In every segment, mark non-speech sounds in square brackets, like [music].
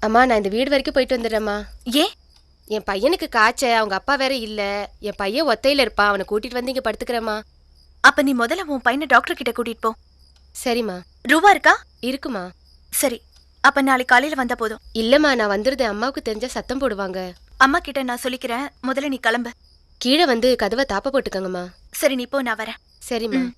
அம்மா நான் இந்த வீடு வரைக்கும் போயிட்டு வந்துடுறேம்மா. ஏன் என் பையனுக்கு காய்ச்ச அவங்க அப்பா வேற இல்ல. என் பையன் ஒத்தையில இருப்பான் அவனை கூட்டிட்டு வந்து இங்க படுத்துக்கிறேம்மா. அப்ப நீ முதல்ல உன் பையனை டாக்டர் கிட்ட கூட்டிட்டு போ. சரிம்மா. ரூபா இருக்கா? இருக்குமா சரி அப்ப நாளைக்கு காலையில வந்தா போதும். இல்லம்மா நான் வந்துருது. அம்மாவுக்கு தெரிஞ்சா சத்தம் போடுவாங்க. அம்மா கிட்ட நான் சொல்லிக்கிறேன். முதல்ல நீ கிளம்பு. கீழே வந்து கதவை தாப்ப போட்டுக்கோங்கம்மா. சரி நீ போ நான் வரேன். சரிம்மா.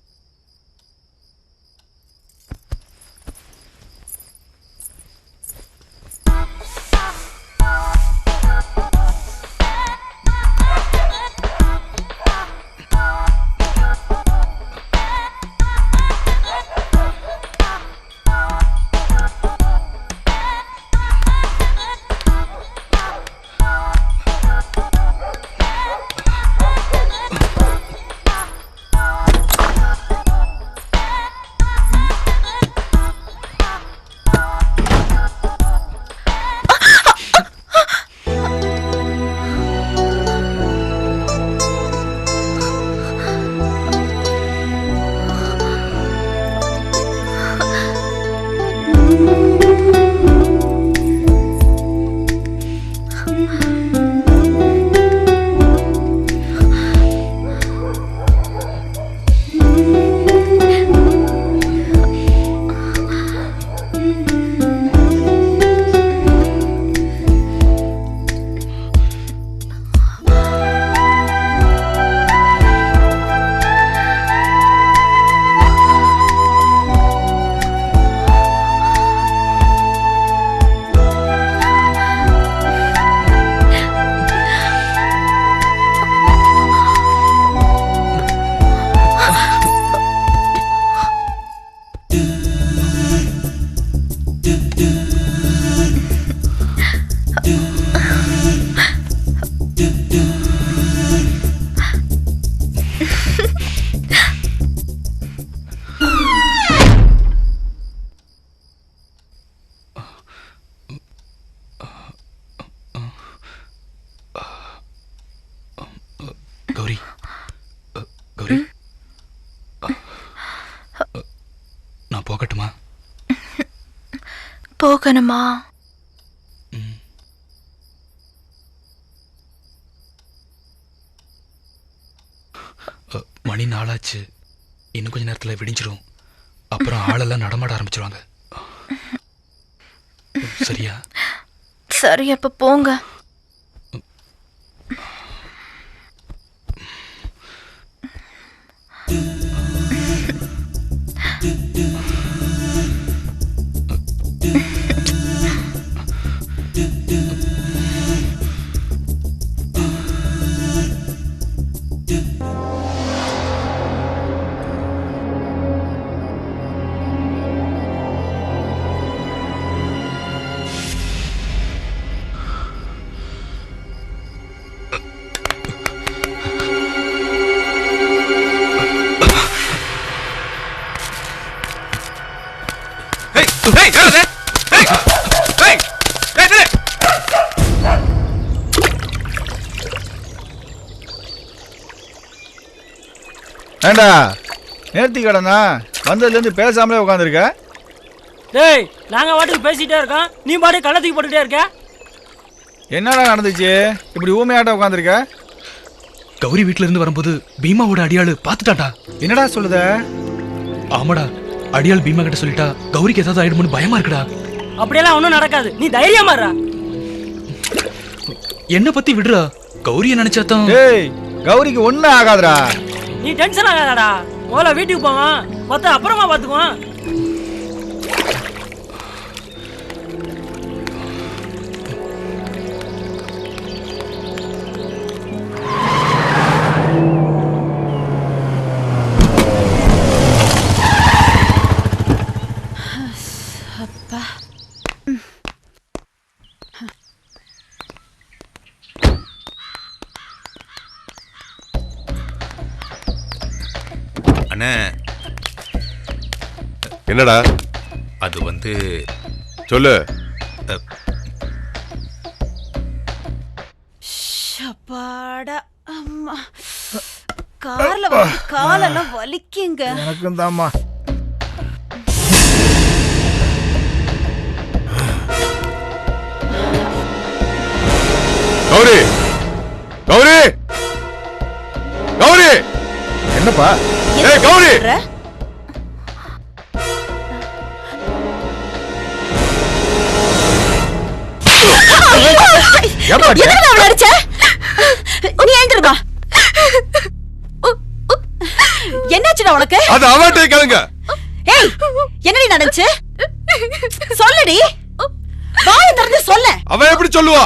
கௌரி. கௌரி. நான் போகட்டுமா? போகணுமா? மணி நாளாச்சு. இன்னும் கொஞ்ச நேரத்துல விடிஞ்சிரும். அப்புறம் ஆளெல்லாம் நடமாட ஆரம்பிச்சிருவாங்க. [laughs] சரியா? சரி அப்ப போங்க. ஏண்டா? நேர்த்தி கடனா? வந்ததுலேருந்து பேசாமலே உட்காந்துருக்க டேய் நாங்க வாட்டுக்கு பேசிட்டே இருக்கோம். நீ பாட்டு கள்ளத்துக்கு போட்டுட்டே இருக்க? என்னடா நடந்துச்சு? இப்படி ஊமையாட்ட உட்காந்துருக்க கௌரி வீட்ல இருந்து வரும்போது பீமாவோட அடியாளு பாத்துட்டாடா என்னடா சொல்லுத? ஆமாடா அடியாள் பீமா கிட்ட சொல்லிட்டா கௌரிக்கு ஏதாவது ஆயிடுமோன்னு பயமா இருக்குடா. அப்படியெல்லாம் ஒன்றும் நடக்காது. நீ தைரியமா இருடா. என்ன பத்தி விடுறா. கௌரிய நினைச்சாதான் டேய் கௌரிக்கு ஒன்றும் ஆகாதுடா. நீ டென்ஷன் ஆகாதடா. முதல்ல வீட்டுக்கு போவான் மொத்த அப்புறமா பார்த்துக்குவான் என்னடா? அது வந்து சொல்லு. அப்பாடா அம்மா. கார்ல வந்து காலெல்லாம் வலிக்குங்க. எனக்கும் தாம்மா கௌரி! கௌரி! கௌரி! என்னப்பா? ஏய் கௌரி! எதுக்கு அவளை அடிச்ச நீ ஏந்திருமா என்னாச்சுடா உனக்கு? அது அவன்கிட்ட கேளுங்க. ஏய் என்னடி நடந்துச்சு? சொல்லுடி. வாயை திறந்து சொல்ல. அவன் எப்படி சொல்லுவா?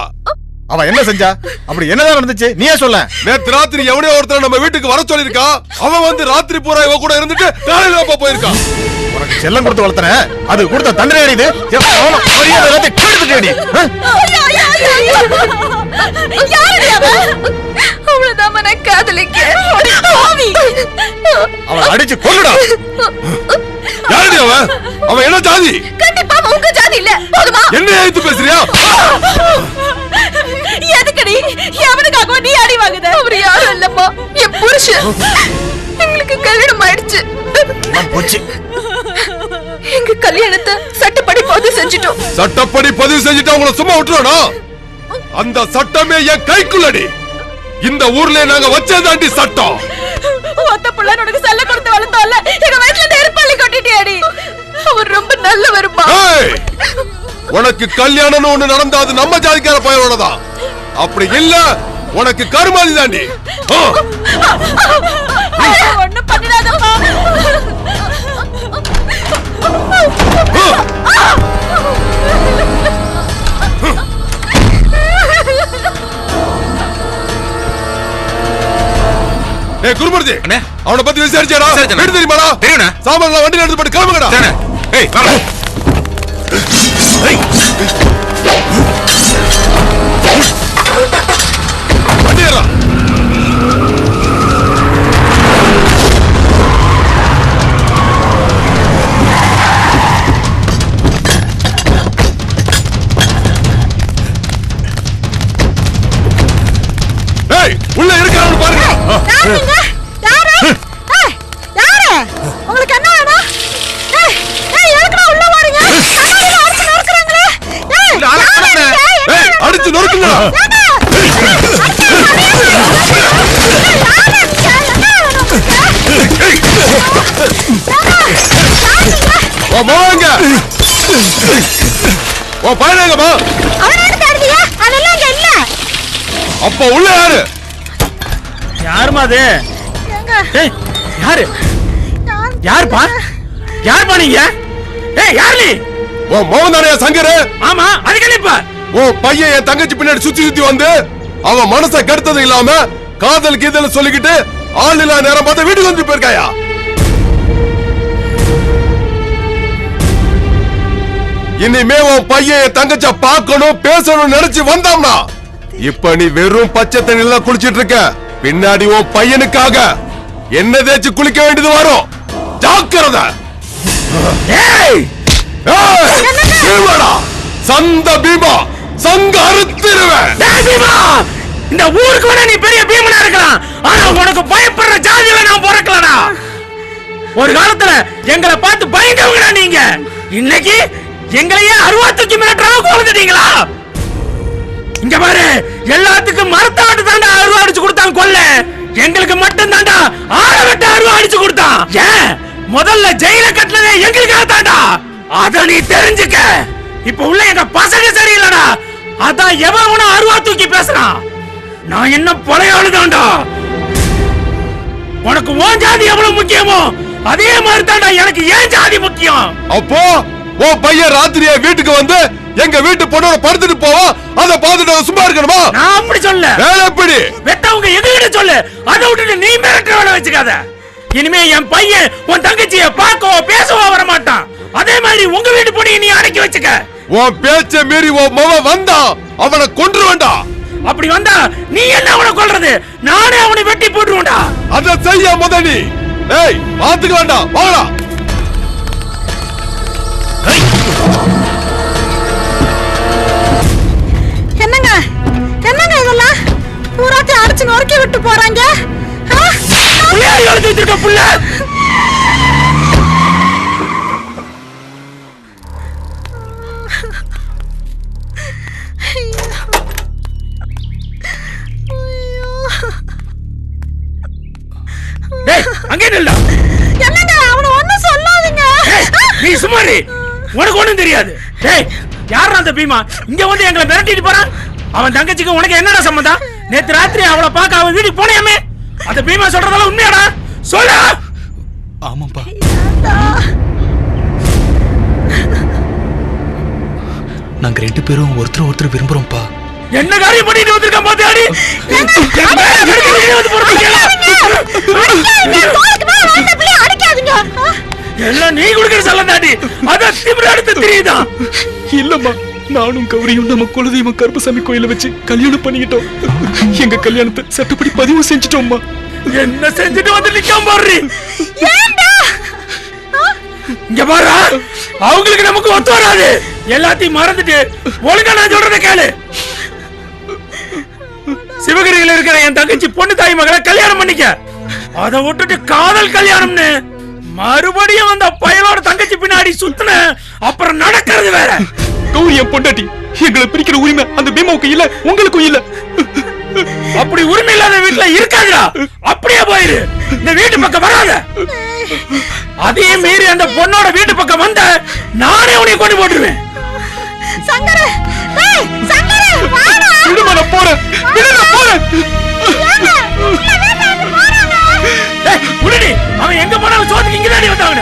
அவ என்ன செஞ்சா? அப்படி என்னதான் நடந்துச்சு? நீயே சொல்ல. நேத்து ராத்திரி எவனையோ ஒருத்தர் நம்ம வீட்டுக்கு வர சொல்லிருக்கான் அவன் வந்து ராத்திரி பூரா இவ கூட இருந்துட்டு காலையில அப்ப போயிருக்கான் உனக்கு செல்லம் கொடுத்து வளர்த்தன? அது கொடுத்த தண்டனை அடி இது. என் அவன மரியாதை எல்லாத்தையும் கெடுத்துட்டு அடி. ஆ? யாரடி அவ அவ்வளவுதான் நான் காதலிக்க பாவி அவளை அடிச்சு கொல்லுடா. யாரடி அவன்? அவன் என்ன ஜாதி. கண்டிப்பா உங்க ஜாதி இல்ல. போதுமா? என்ன எழுத்து பேசுறியா? எதுக்குடி? எவனுக்காக நீ அடி வாங்குத? அவர் யாரும் இல்லம்மா என் புருஷன். எங்களுக்கு கல்யாணம் ஆயிடுச்சு. நான் போச்சு. எங்க கல்யாணத்தை சட்டப்படி பதிவு செஞ்சுட்டோம். சட்டப்படி பதிவு செஞ்சுட்டு அவங்கள சும்மா விட்டுருவானா? அந்த சட்டமே என் கைக்குள்ளடி. இந்த ஊர்ல நாங்க வச்சதாண்டி சட்டம். ஒத்த புள்ள உனக்கு செல்ல கொடுத்து வளர்த்தோம்ல. எங்க வீட்டுல நெருப்பள்ளி கொட்டிட்டியாடி. அவர் ரொம்ப நல்லவருமா? ஏய்! உனக்கு கல்யாணம்னு ஒண்ணு நடந்தா அது நம்ம ஜாதிக்கார பையனோடதான் அப்படி இல்ல உனக்கு கருமாதி தாண்டி. ஒண்ணு பண்ணிடாதப்பா ஏய் குருமூர்த்தி அண்ணே. அவனை பத்தி விசாரிச்சாடா? தெரியுமாடா? தெரியுண்ணே. சாமான்லாம் வண்டியில எடுத்து போட்டு கிளம்புங்கடா. தானே நொறுக்குங்க ஓ இங்க. இல்ல. அப்ப உள்ள யாரு? யாருமா அது? ஏய் யாரு? யாருப்பா? யாருப்பா நீங்க? ஏய் யார் நீ? ஓ மோகன் தானே சங்கரு. ஆமா அதுக்கு ஓ பையன் என் தங்கச்சி பின்னாடி சுத்தி சுத்தி வந்து அவன் மனசை கெடுத்தது இல்லாம காதல் கீதல் சொல்லிக்கிட்டு ஆள் இல்லா நேரம் பார்த்து வீட்டுக்கு வந்து போயிருக்காயா? இனிமே உன் பையன் என் தங்கச்ச பார்க்கணும் பேசணும் நினைச்சு வந்தாம்னா இப்ப நீ வெறும் பச்சை தண்ணில குளிச்சிட்டு இருக்க. பின்னாடி உன் பையனுக்காக என்ன தேய்ச்சு குளிக்க வேண்டியது வரும்? ஜாக்கிரதை! சந்த பீமா! சங்க அறுத்திருவேன். டேய் பீமா இந்த ஊருக்கு வேணா நீ பெரிய பீமனா இருக்கலாம். ஆனா உனக்கு பயப்படுற ஜாதியில நான் பிறக்கலடா. ஒரு காலத்துல எங்களை பார்த்து பயந்தவங்கடா நீங்க. இன்னைக்கு எங்களையே அருவா தூக்கி மிரட்டுற அளவுக்கு வளர்ந்துட்டீங்களா இங்க பாரு எல்லாத்துக்கும் மரத்தாட்டு தாண்டா அருவா அடிச்சு கொடுத்தான் கொல்ல எங்களுக்கு மட்டும் தாண்டா ஆள வெட்ட அருவா அடிச்சு கொடுத்தான். ஏன்? முதல்ல ஜெயில கட்டினதே எங்களுக்காக தாண்டா அத நீ தெரிஞ்சுக்க. இப்ப உள்ள எங்க பசங்க சரியில்லடா. அதான் எவன் உன அருவா தூக்கி பேசுறான் நான் என்ன பழைய தாண்டா உனக்கு உன் ஜாதி எவ்வளவு முக்கியமோ அதே மாதிரி தாண்டா எனக்கு ஏன் ஜாதி முக்கியம். அப்போ உன் பையன் ராத்திரியா வீட்டுக்கு வந்து எங்க வீட்டு பொண்ணோட படுத்துட்டு போவா அதை பார்த்துட்டு அவன் சும்மா இருக்கணுமா? நான் அப்படி சொல்ல வேலை எப்படி? வெத்தவங்க எதுகிட்ட சொல்லு? அதை விட்டுட்டு நீ மிரட்டுற வேலை வச்சுக்காத. இனிமே என் பையன் உன் தங்கச்சிய உன் பேச்ச மீறி உன் மவன் வந்தா அவனை கொன்று வேண்டாம் அப்படி வந்தா நீ என்ன அவனை கொல்றது? நானே அவனை வெட்டி போட்டுருவேன்டா அதை செய்ய முத நீ ஏய் பாத்துக்க வேண்டாம் வாங்கடா என்னங்க? என்னங்க இதெல்லாம்? பூராத்தையும் அடிச்சு நொறுக்கி விட்டு போறாங்க? எழுதி வச்சிருக்க புள்ள. சுமாரி உனக்கு ஒண்ணும் தெரியாது. டேய் யாரா அந்த பீமா? இங்க வந்து எங்களை மிரட்டிட்டு போறான்? அவன் தங்கச்சிக்கு உனக்கு என்னடா சம்மந்தம் நேத்து ராத்திரி அவளை பார்க்க அவன் வீட்டுக்கு போனியாமே? அந்த பீமா சொல்றதெல்லாம் உண்மையாடா? சொல்லு! ஆமாப்பா. நாங்க ரெண்டு பேரும் ஒருத்தர் ஒருத்தர் விரும்புறோம்ப்பா. என்ன காரியம் பண்ணிட்டு வந்திருக்கான் பாத்தியாடி? தாண்டி அதான் திமிர தெரியுதான் இல்லம்மா நானும் கௌரியும் நம்ம குலதெய்வம் கருப்பசாமி கோயில வச்சு கல்யாணம் பண்ணிக்கிட்டோம். எங்க கல்யாணத்தை சட்டப்படி பதிவு செஞ்சுட்டோம்மா. என்ன செஞ்சுட்டு வந்து நிக்காம பாரு இங்க பாரு அவங்களுக்கு நமக்கு ஒத்து வராது. எல்லாத்தையும் மறந்துட்டு ஒழுங்கா நான் சொல்றத கேளு. சிவகிரியில இருக்கிற என் தங்கச்சி பொண்ணு தாய் மகளை கல்யாணம் பண்ணிக்க. அத விட்டுட்டு காதல் கல்யாணம்னு. மறுபடியும் அந்த பயலோட தங்கச்சி பின்னாடி சுத்துன அப்புறம் நடக்கிறது வேற. கௌரி என் பொண்டாட்டி எங்களை பிரிக்கிற உரிமை அந்த பீமாவுக்கு இல்ல உங்களுக்கும் இல்ல. அப்படி உரிமை இல்லாத வீட்டுல இருக்காதுடா. அப்படியே போயிரு. இந்த வீட்டு பக்கம் வராத. அதையும் மீறி அந்த பொண்ணோட வீட்டு பக்கம் வந்த நானே உன்னை கொண்டு போட்டுருவேன். சங்கர டேய் சங்கர போறேன். போறேன். அவன் எங்க போனாலும் சோத்துக்கு இங்கதான் வந்தாங்க